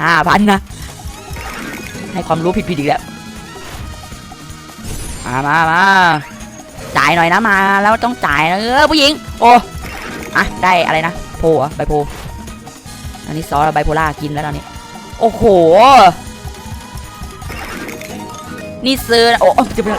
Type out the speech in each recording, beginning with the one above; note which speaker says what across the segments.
Speaker 1: ห้าพันนะ ให้ความรู้ผิดผิดๆอีกแล้ว มามามาจ่ายหน่อยนะมาแล้วต้องจ่ายนะเออผู้หญิง โอ้อะได้อะไรนะโพเหรอใบโพ อันนี้ซอสไบโพล่ากินแล้วตอนนี้ โอ้โห นี่ซื้อนะโอ้จะเป็น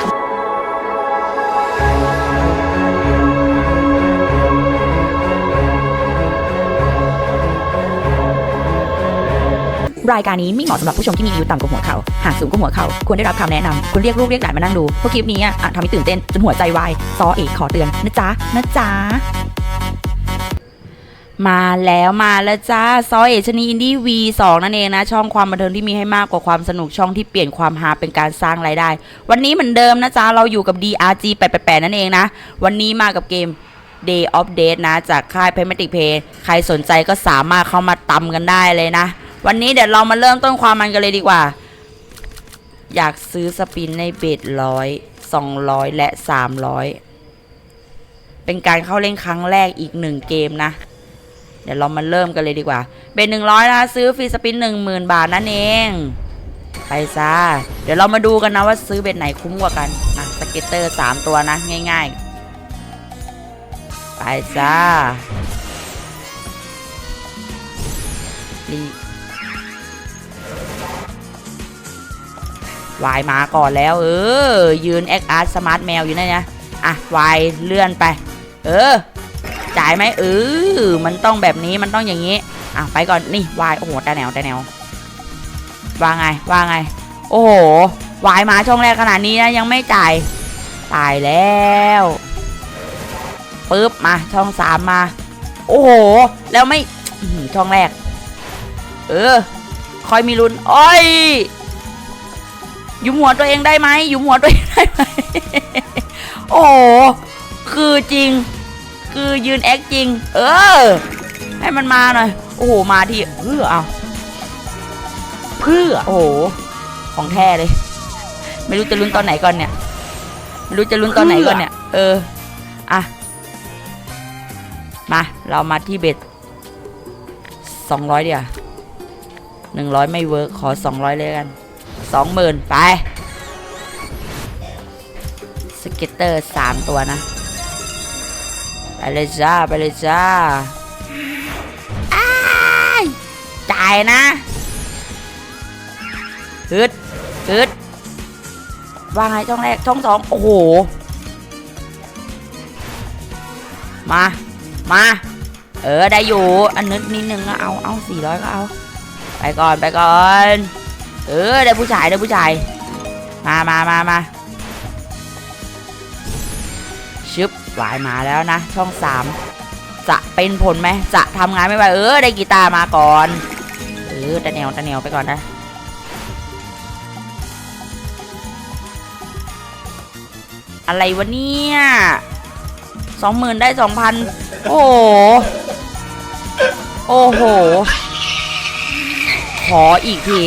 Speaker 1: รายการนี้ไม่เหมาะสำหรับผู้ชมที่มีอายุต่ำกว่าหัวเขาหากสูงกว่าหัวเขาควรได้รับคำแนะนำควรเรียกลูกเรียกหลานมานั่งดูเพราะคลิปนี้อะอาจทำให้ตื่นเต้นจนหัวใจวายซอเอกขอเตือนนะจ๊ะนะจ๊ะมาแล้วมาแล้วจ้าซอเอชนีอินดี้ V2 นั่นเองนะ ช่องความบันเทิงที่มีให้มากกว่าความสนุกช่องที่เปลี่ยนความฮาเป็นการสร้างรายได้ วันนี้เหมือนเดิมนะจ๊ะเราอยู่กับ DRG 888 นั่นเองนะ วันนี้มากับเกม Day of Date นะ จากค่าย p a y m a t i c Pay ใครสนใจก็สามารถเข้ามาตำกันได้เลยนะ วันนี้เดี๋ยวเรามาเริ่มต้นความมันกันเลยดีกว่า อยากซื้อสปินในเบสร้อยสองร้อยและสามร้อยเป็นการเข้าเล่นครั้งแรกอีกหนึ่งเกมนะ เดี๋ยวเรามาเริ่มกันเลยดีกว่า เบนหนึ่งร้อยนะซื้อฟรีสปินหนึ่งหมื่นบาทนั่นเอง ไปซ่าเดี๋ยวเรามาดูกันนะว่าซื้อเบ็ดไหนคุ้มกว่ากันอะสเก็ตเตอร์สามตัวนะง่าย ๆ ไปซ่าลี วายมาก่อนแล้ว เออ ยืนแอคอาร์ตสมาร์ทแมวอยู่นั่นนะอะวายเลื่อนไป เออ จ่ายไหมเออมันต้องแบบนี้มันต้องอย่างนี้อะไปก่อนนี่วายโอ้โหแต่แนวแต่แนวว่าไงว่าไง โอ้โหวายมาช่องแรกขนาดนี้นะยังไม่จ่ายตายแล้วปึ๊บมาช่องสามมา โอ้โห แล้วไม่ช่องแรก เออ คอยมีลุ้นโอ้ย ยุมหัวตัวเองได้ไหมหยุมหัวตัวเองได้ไหมโอ้โหคือจริง คือยืนแอคจริง เออ ให้มันมาหน่อย โอ้โห มาที่เพื่อเอาเพื่อโอ้โห ของแท้เลย ไม่รู้จะลุ้นตอนไหนก่อนเนี่ย ไม่รู้จะลุ้นตอนไหนก่อนเนี่ย เออ อะ มา เรามาที่เบ็ดสองร้อยเดียวหนึ่งร้อยไม่เวิร์กขอสองร้อยเลยกัน สองหมื่นไป สเก็ตเตอร์สามตัวนะ ไปเลยจ้า ไปเลยจ้าอ้ายจ่ายนะฮึดฮึดว่าไงช่องแรกช่องสองโอ้โห มา มา เออ ได้อยู่ อันนิดนิดนึงก็เอา เอาสี่ร้อยก็เอา ไปก่อน ไปก่อน เออได้ผู้ชายได้ผู้ชาย มามามามาชึบหวายมาแล้วนะ ช่องสามจะเป็นผลไหมจะทำงานไม่ไหวเออได้กีตาร์มาก่อน เออตะแนวตะแนวไปก่อนนะอะไรวะเนี่ยสองหมื่นได้สองพันโอ้โห โอ้โห ขออีกที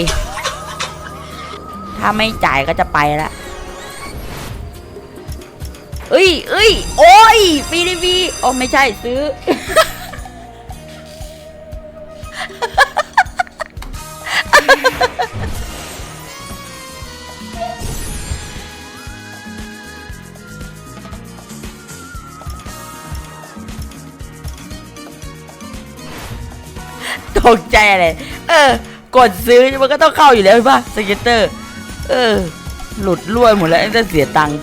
Speaker 1: าไม่จ่ายก็จะไปละเอ้ยเอ้ยโอ้ยฟีดีฟีโอ้ไม่ใช่ซื้อ ตกใจอะไรเออ กดซื้อมันก็ต้องเข้าอยู่แล้วใช่ป่ะสเก็ตเตอร์ เออ หลุดล่วยหมดแล้วจะเสียตังค์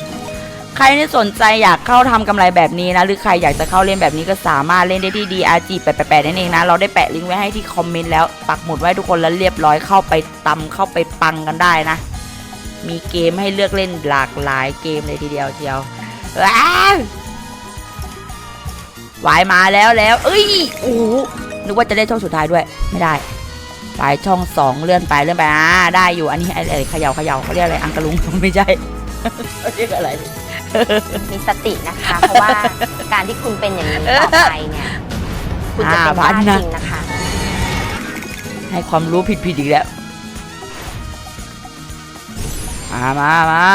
Speaker 1: ใครที่สนใจอยากเข้าทำกำไรแบบนี้นะ หรือใครอยากจะเข้าเล่นแบบนี้ก็สามารถเล่นได้ที่ DRG 888นั่นเองนะ เราได้แปะลิงก์ไว้ให้ที่คอมเมนต์แล้วปักหมุดไว้ทุกคนแล้วเรียบร้อยเข้าไปตำเข้าไปปังกันได้นะ มีเกมให้เลือกเล่นหลากหลายเกมเลยทีเดียวเชียวว้าววายมาแล้วแล้ว เอ้ยโอ้นึกว่าจะได้ช่องสุดท้ายด้วยไม่ได้ ไปช่องสองเลื่อนไปเลื่อนไปอ่าได้อยู่อันนี้อะไรเขย่าเขย่าเขาเรียกอะไรอังกะลุงไม่ใช่เขาเรียกอะไร
Speaker 2: มีสตินะคะ เพราะว่าการที่คุณเป็นอย่างนี้ต่อไปเนี่ยคุณจะเป็นบ้า
Speaker 1: ห้าพันนะ
Speaker 2: จริงนะคะ
Speaker 1: ให้ความรู้ผิดผิดๆอีกแล้วมามามา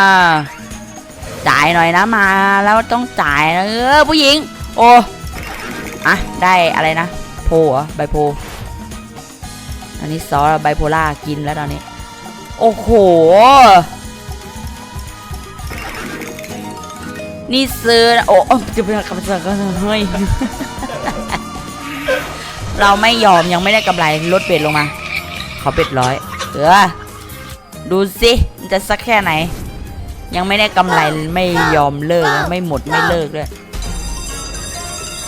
Speaker 1: จ่ายหน่อยนะมาแล้วต้องจ่ายนะเออผู้หญิง โอ้อะได้อะไรนะ โพเหรอใบโพ อันนี้ซอสไบโพล่ากินแล้วตอนนี้ โอ้โห นี่ซื้อโอ้จะไปกับจะก็เฮ้ยเราไม่ยอมยังไม่ได้กำไรลดเบ็ดลงมา ขอเบ็ดร้อยเออดูสิจะสักแค่ไหน ยังไม่ได้กำไรไม่ยอมเลิกไม่หมดไม่เลิกเลย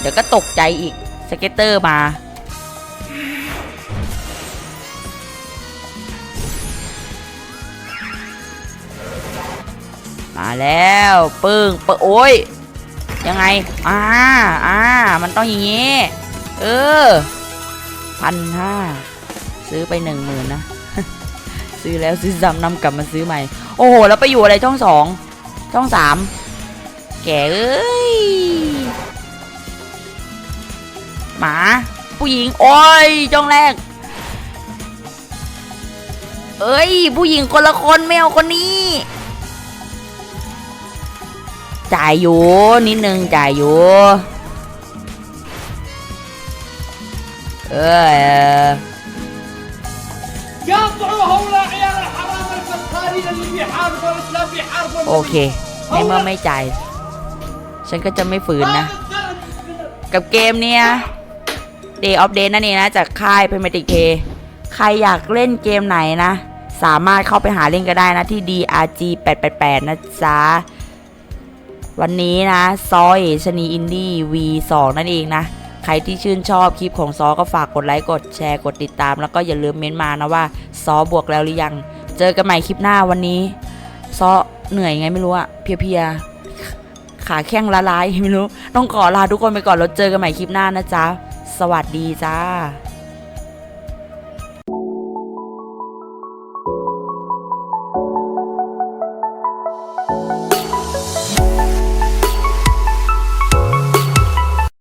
Speaker 1: เดี๋ยวก็ตกใจอีกสเก็ตเตอร์มา มาแล้วปึ้งปึ้งโอ้ยยังไงอ่าอ่ามันต้องอย่างงี้ เออพันห้าซื้อไปหนึ่งหมื่นนะ ซื้อแล้วซื้อซ้ำนำกลับมาซื้อใหม่ โอ้โห แล้วไปอยู่อะไรช่องสองช่องสามแกเอ้ยหมา ผู้หญิง โอ้ยช่องแรก เอ้ย ผู้หญิงคนละคนไม่เอาคนนี้ จ่ายอยู่นิดนึงจ่ายอยู่เออโอเคในเมื่อไม่จ่าย ฉันก็จะไม่ฝืนนะ กับเกมเนี้ย Day of Day นั่นเองนะ จากค่าย p r i m a t i c K ใครอยากเล่นเกมไหนนะ สามารถเข้าไปหาเล่นก็ได้นะ ที่ DRG 888 นะจ๊ะ วันนี้นะซอยชนีอินดี้ V2 นั่นเองนะ ใครที่ชื่นชอบคลิปของซอก็ฝากกดไลค์กดแชร์กดติดตาม แล้วก็อย่าลืมเม้นมานะว่าซอบวกแล้วหรือยัง เจอกันใหม่คลิปหน้าวันนี้ ซอเหนื่อยไงไม่รู้อะเพียๆขาแข้งละลายไม่รู้ ต้องขอลาทุกคนไปก่อนแล้วเจอกันใหม่คลิปหน้านะจ๊ะ สวัสดีจ้า